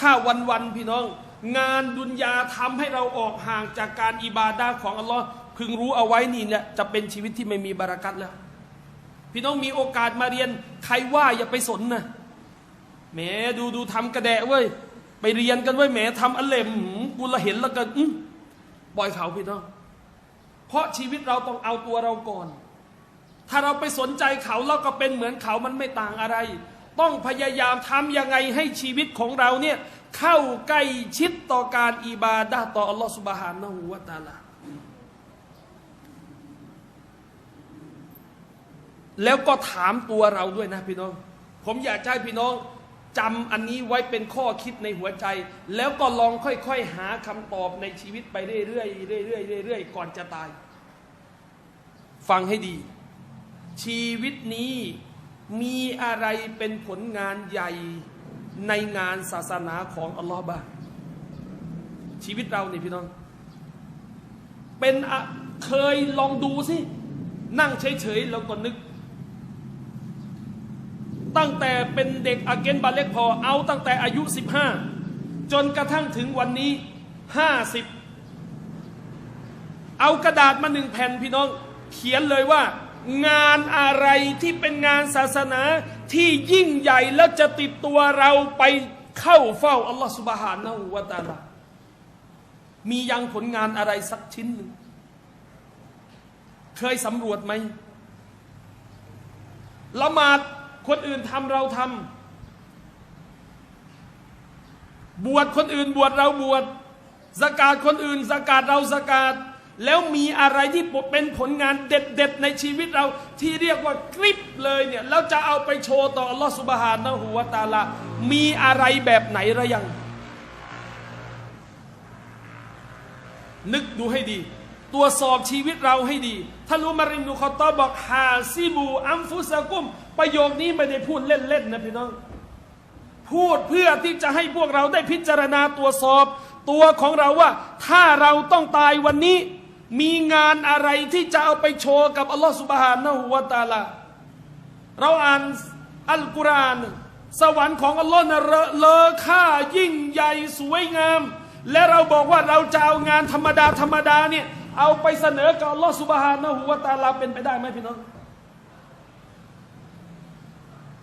ถ้าวันวันๆพี่น้อง งานดุนยาทำให้เราออกห่างจากการอิบาดาของอัลลอฮ์พึงรู้เอาไว้นี่เนี่ยจะเป็นชีวิตที่ไม่มีบารักัตแล้ว พี่น้องมีโอกาสมาเรียน ใครว่าอย่าไปสนนะแหมดูดูทำกระแดะเว้ยไปเรียนกันเว้ยแหมทำอเลมกูละเห็นแล้วก็อื้อปล่อยเขาพี่น้องเพราะชีวิตเราต้องเอาตัวเราก่อน ถ้าเราไปสนใจเขาเราก็เป็นเหมือนเขามันไม่ต่างอะไร ต้องพยายามทำยังไงให้ชีวิตของเราเนี่ยเข้าใกล้ชิดต่อการอิบาดะต่ออัลลอฮฺสุบฮานะฮูวะตาลาแล้วก็ถามตัวเราด้วยนะพี่น้อง ผมอยากให้พี่น้องจำอันนี้ไว้เป็นข้อคิดในหัวใจ แล้วก็ลองค่อยๆหาคำตอบในชีวิตไปเรื่อยๆเรื่อยๆเรื่อยๆก่อนจะตาย ฟังให้ดี ชีวิตนี้ มีอะไรเป็นผลงานใหญ่ในงานศาสนาของอัลลอฮ์บ้างชีวิตเราเนี่ยพี่น้อง เป็นเคยลองดูสิ นั่งเฉยๆแล้วก็นึก ตั้งแต่เป็นเด็กอาเกนบาเล็กพอเอาตั้งแต่อายุ 15 จนกระทั่งถึงวันนี้ 50 เอากระดาษมาหนึ่งแผ่นพี่น้อง เขียนเลยว่า งานอะไรที่เป็นงานศาสนาที่ยิ่งใหญ่แล้วจะติดตัวเราไปเข้าเฝ้าอัลลอฮฺสุบฮานะฮูวะตะอาลามียังผลงานอะไรสักชิ้นหนึ่งเคยสำรวจไหมละหมาดคนอื่นทำเราทำบวชคนอื่นบวชเราบวชสกาดคนอื่นสกาดเราสกาด แล้วมีอะไรที่เป็นผลงานเด็ดๆในชีวิตเราที่เรียกว่ากริบเลยเนี่ยแล้วจะเอาไปโชว์ต่ออัลลอฮฺสุบฮานะฮูวะตาลา มีอะไรแบบไหนระยัง นึกดูให้ดีตรวสอบชีวิตเราให้ดีท่านอุมาริมนุคอตอบอกฮาซิบูอัมฟุสกุม ประโยคนี้ไม่ได้พูดเล่นๆนะพี่น้อง พูดเพื่อที่จะให้พวกเราได้พิจารณาตรวสอบ ตัวของเราว่า ถ้าเราต้องตายวันนี้ มีงานอะไรที่จะเอาไปโชว์กับอัลลอฮฺสุบฮานะฮูวะตาลาเราอ่านอัลกุรอานสวรรค์ของอัลลอฮ์นะเลอค่ายิ่งใหญ่สวยงาม และเราบอกว่าเราจะเอางานธรรมดาธรรมดาเนี่ยเอาไปเสนอกับอัลลอฮ์สุบฮานะฮูวะตาลาเป็นไปได้ไหมพี่น้อง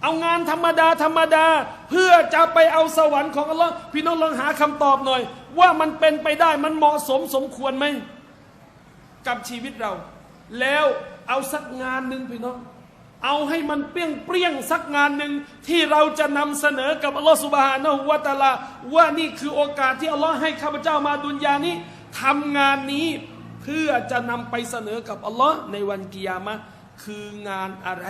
เอางานธรรมดาธรรมดา เพื่อจะไปเอาสวรรค์ของอัลลอฮ์พี่น้องลองหาคำตอบหน่อย ว่ามันเป็นไปได้มันเหมาะสมสมควรไหม กับชีวิตเรา แล้วเอาสักงานหนึ่งพี่น้อง เอาให้มันเปรี้ยงเปรี้ยงสักงานหนึ่งที่เราจะนำเสนอกับอัลลอฮฺสุบฮานะฮุวาตาลาว่านี่คือโอกาสที่อัลลอฮ์ให้ข้าพเจ้ามาดุนยานี้ทำงานนี้เพื่อจะนำไปเสนอกับอัลลอฮ์ในวันกิยามะคืองานอะไร